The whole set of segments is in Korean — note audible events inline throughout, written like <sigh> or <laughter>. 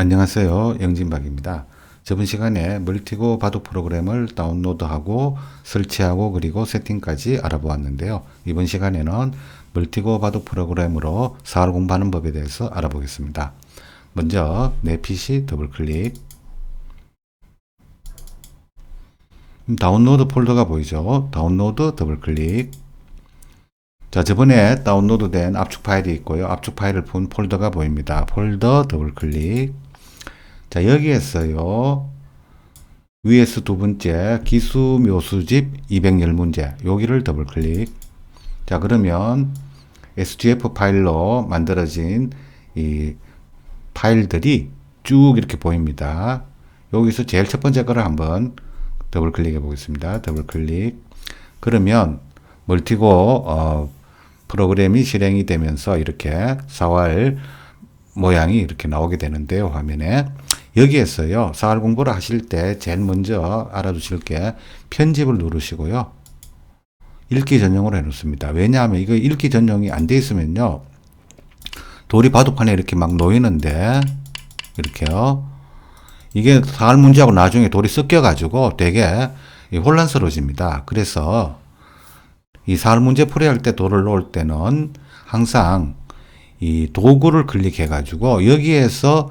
안녕하세요. 영진박입니다. 저번 시간에 멀티고 바둑 프로그램을 다운로드하고 설치하고 그리고 세팅까지 알아보았는데요. 이번 시간에는 멀티고 바둑 프로그램으로 사활 공부하는 법에 대해서 알아보겠습니다. 먼저 내 PC 더블 클릭 음, 다운로드 폴더가 보이죠? 다운로드 더블 클릭 자, 저번에 다운로드 된 압축 파일이 있고요. 압축 파일을 본 폴더가 보입니다. 폴더 더블 클릭. 자, 여기에서요. 위에서 두 번째 기수 묘수집 210문제. 여기를 더블 클릭. 자, 그러면 SGF 파일로 만들어진 이 파일들이 쭉 이렇게 보입니다. 여기서 제일 첫 번째 거를 한번 더블 클릭해 보겠습니다. 더블 클릭. 그러면 멀티고 어, 프로그램이 실행이 되면서 이렇게 사활 모양이 이렇게 나오게 되는데요, 화면에. 여기에서요, 사활 공부를 하실 때 제일 먼저 알아두실 게 편집을 누르시고요. 읽기 전용으로 해놓습니다. 왜냐하면 이거 읽기 전용이 안 돼 있으면요, 돌이 바둑판에 이렇게 막 놓이는데, 이렇게요. 이게 사활 문제하고 나중에 돌이 섞여가지고 되게 혼란스러워집니다. 그래서 이 사활 문제 풀이할 때 도를 놓을 때는 항상 이 도구를 클릭해 가지고 여기에서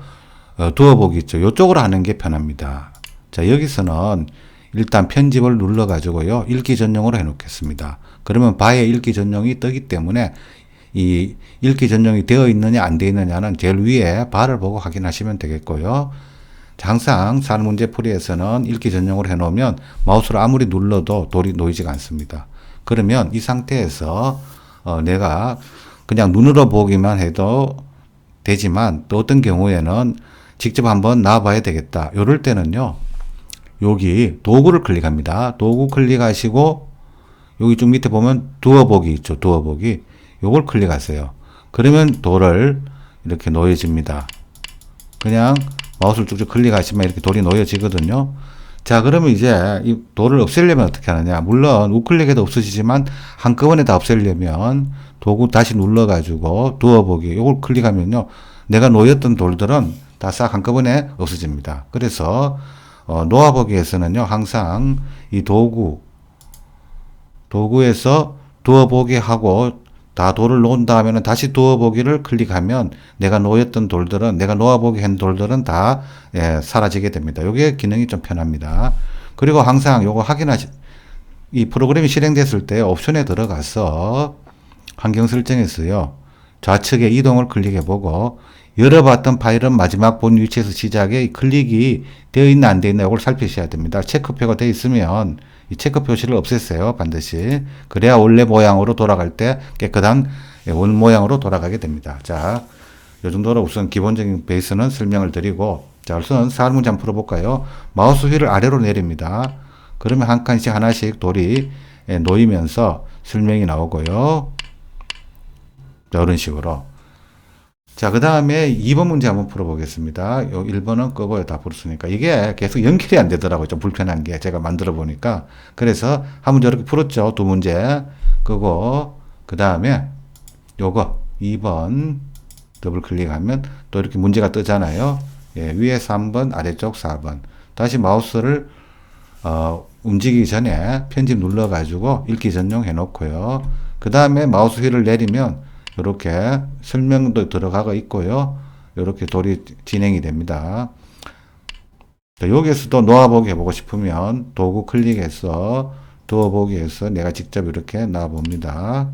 어, 두어보기 있죠. 이쪽으로 하는 게 편합니다. 자, 여기서는 일단 편집을 눌러 가지고요. 읽기 전용으로 해 놓겠습니다. 그러면 바에 읽기 전용이 뜨기 때문에 이 읽기 전용이 되어 있느냐 안 되어 있느냐는 제일 위에 바를 보고 확인하시면 되겠고요. 항상 사활 문제 풀이에서는 읽기 전용으로 해 놓으면 마우스를 아무리 눌러도 돌이 놓이지가 않습니다. 그러면 이 상태에서 어, 내가 그냥 눈으로 보기만 해도 되지만 또 어떤 경우에는 직접 한번 놔봐야 되겠다. 이럴 때는요. 여기 도구를 클릭합니다. 도구 클릭하시고 여기 좀 밑에 보면 두어보기 있죠. 두어보기. 요걸 클릭하세요. 그러면 돌을 이렇게 놓여집니다. 그냥 마우스를 쭉쭉 클릭하시면 이렇게 돌이 놓여지거든요. 자, 그러면 이제 이 돌을 없애려면 어떻게 하느냐. 물론 우클릭해도 없어지지만 한꺼번에 다 없애려면 도구 다시 눌러가지고 두어보기. 요걸 클릭하면요. 내가 놓였던 돌들은 다 싹 한꺼번에 없어집니다. 그래서 어, 놓아보기에서는요. 항상 이 도구, 도구에서 두어보기 하고 다 돌을 놓은 다음에는 다시 두어보기를 클릭하면 내가 놓였던 돌들은 내가 놓아보기 한 돌들은 다 예, 사라지게 됩니다. 이게 기능이 좀 편합니다. 그리고 항상 요거 확인하시 이 프로그램이 실행됐을 때 옵션에 들어가서 환경 설정에서요. 좌측에 이동을 클릭해 보고 열어봤던 파일은 마지막 본 위치에서 시작해 클릭이 되어 있나 안 되어 있나 이걸 살피셔야 됩니다. 체크표가 되어 있으면 이 체크 표시를 없앴어요. 반드시. 그래야 원래 모양으로 돌아갈 때 깨끗한 원 모양으로 돌아가게 됩니다. 자, 이 정도로 우선 기본적인 베이스는 설명을 드리고 자, 우선 사활 한번 풀어볼까요? 마우스 휠을 아래로 내립니다. 그러면 한 칸씩 하나씩 돌이 놓이면서 설명이 나오고요. 자, 이런 식으로. 자, 그 다음에 2번 문제 한번 풀어보겠습니다. 요 1번은 끄고요. 다 풀었으니까. 이게 계속 연결이 안 되더라고요. 좀 불편한 게. 제가 만들어 보니까. 그래서 한 문제 이렇게 풀었죠. 두 문제. 끄고, 그 다음에 요거 2번 더블 클릭하면 또 이렇게 문제가 뜨잖아요. 예, 위에 3번, 아래쪽 4번. 다시 마우스를, 어, 움직이기 전에 편집 눌러가지고 읽기 전용 해놓고요. 그 다음에 마우스 휠을 내리면 이렇게 설명도 들어가고 있고요. 이렇게 돌이 진행이 됩니다. 여기에서도 놓아보기 해보고 싶으면 도구 클릭해서 두어보기 해서 내가 직접 이렇게 놔봅니다.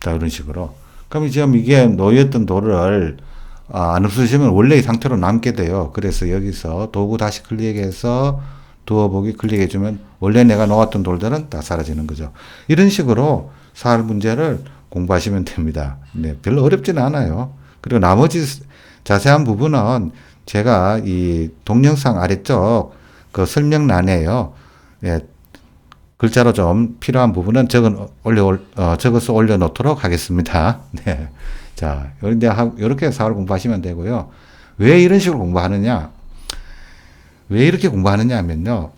자, 이런 식으로. 그럼 지금 이게 놓였던 돌을 아, 안 없으시면 원래의 상태로 남게 돼요. 그래서 여기서 도구 다시 클릭해서 두어 보기 클릭해주면 원래 내가 놓았던 돌들은 다 사라지는 거죠. 이런 식으로 사활 문제를 공부하시면 됩니다. 네, 별로 어렵지는 않아요. 그리고 나머지 자세한 부분은 제가 이 동영상 아래쪽 그 설명란에요. 예, 글자로 좀 필요한 부분은 적어 올려 어, 적어서 올려놓도록 하겠습니다. <laughs> 네, 자, 이렇게 사활 공부하시면 되고요. 왜 이런 식으로 공부하느냐? 왜 이렇게 공부하느냐 하면요.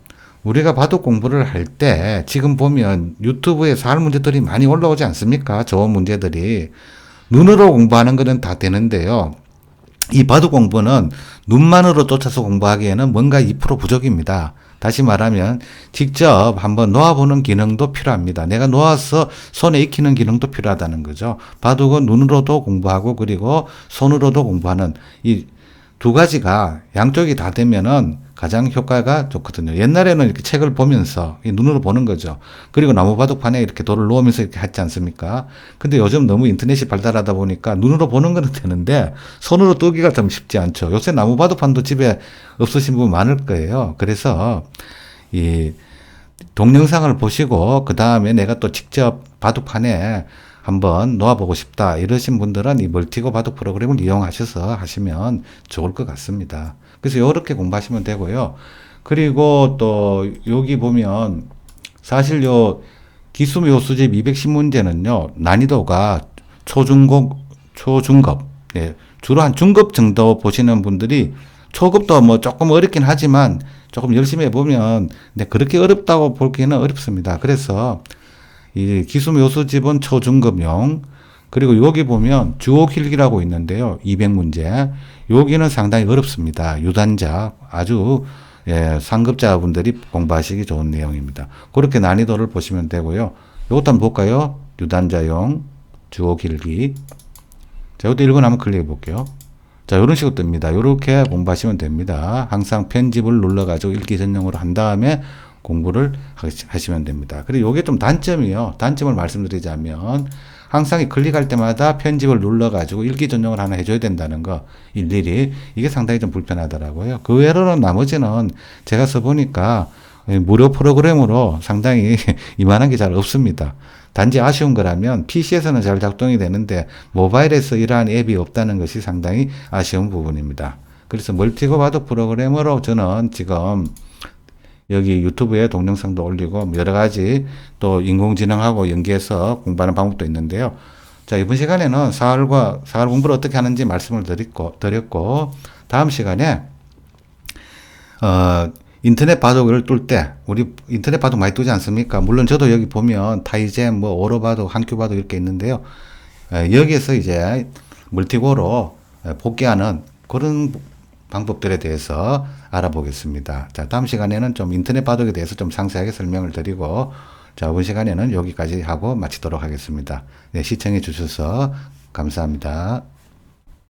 우리가 바둑 공부를 할 때 지금 보면 유튜브에 살 문제들이 많이 올라오지 않습니까? 좋은 문제들이. 눈으로 공부하는 거는 다 되는데요. 이 바둑 공부는 눈만으로 쫓아서 공부하기에는 뭔가 2% 부족입니다. 다시 말하면 직접 한번 놓아보는 기능도 필요합니다. 내가 놓아서 손에 익히는 기능도 필요하다는 거죠. 바둑은 눈으로도 공부하고 그리고 손으로도 공부하는 이 두 가지가 양쪽이 다 되면은 가장 효과가 좋거든요. 옛날에는 이렇게 책을 보면서 이 눈으로 보는 거죠. 그리고 나무 바둑판에 이렇게 돌을 놓으면서 이렇게 했지 않습니까? 근데 요즘 너무 인터넷이 발달하다 보니까 눈으로 보는 거는 되는데 손으로 뜨기가 좀 쉽지 않죠. 요새 나무 바둑판도 집에 없으신 분 많을 거예요. 그래서 이 동영상을 보시고 그 다음에 내가 또 직접 바둑판에 한번 놓아보고 싶다 이러신 분들은 이 멀티고 바둑 프로그램을 이용하셔서 하시면 좋을 것 같습니다. 그래서 이렇게 공부하시면 되고요. 그리고 또 여기 보면 사실 요 기수묘 수집 210문제는요 난이도가 초중급 초중급 예, 주로 한 중급 정도 보시는 분들이 초급도 뭐 조금 어렵긴 하지만 조금 열심히 해보면 근데 그렇게 어렵다고 볼기는 어렵습니다. 그래서 이 기수묘수집은 초중급용 그리고 여기 보면 주옥일기라고 있는데요. 200문제. 여기는 상당히 어렵습니다. 유단자 아주 예, 상급자분들이 공부하시기 좋은 내용입니다. 그렇게 난이도를 보시면 되고요. 이것도 한번 볼까요? 유단자용 주옥일기. 자, 이것도 읽어 나면 클릭해 볼게요. 자, 이런 식으로 뜹니다. 이렇게 공부하시면 됩니다. 항상 편집을 눌러가지고 읽기 전용으로 한 다음에 공부를 하시- 하시면 됩니다. 그리고 이게 좀 단점이요. 단점을 말씀드리자면 항상 이 클릭할 때마다 편집을 눌러가지고 읽기 전용을 하나 해줘야 된다는 거 일일이 이게 상당히 좀 불편하더라고요. 그 외로는 나머지는 제가 써보니까 무료 프로그램으로 상당히 <laughs> 이만한 게 잘 없습니다. 단지 아쉬운 거라면 PC에서는 잘 작동이 되는데 모바일에서 이러한 앱이 없다는 것이 상당히 아쉬운 부분입니다. 그래서 멀티고 바둑 프로그램으로 저는 지금 여기 유튜브에 동영상도 올리고 뭐 여러 가지 또 인공지능하고 연계해서 공부하는 방법도 있는데요. 자, 이번 시간에는 사활과 사활 공부를 어떻게 하는지 말씀을 드렸고, 드렸고 다음 시간에 어, 인터넷 바둑을 뚫 때, 우리 인터넷 바둑 많이 두지 않습니까? 물론 저도 여기 보면 타이젠, 뭐, 오로 바둑, 한큐 바둑 이렇게 있는데요. 에, 여기에서 이제 멀티고로 에, 복귀하는 그런 방법들에 대해서 알아보겠습니다. 자, 다음 시간에는 좀 인터넷 바둑에 대해서 좀 상세하게 설명을 드리고, 자, 이번 시간에는 여기까지 하고 마치도록 하겠습니다. 네, 시청해 주셔서 감사합니다.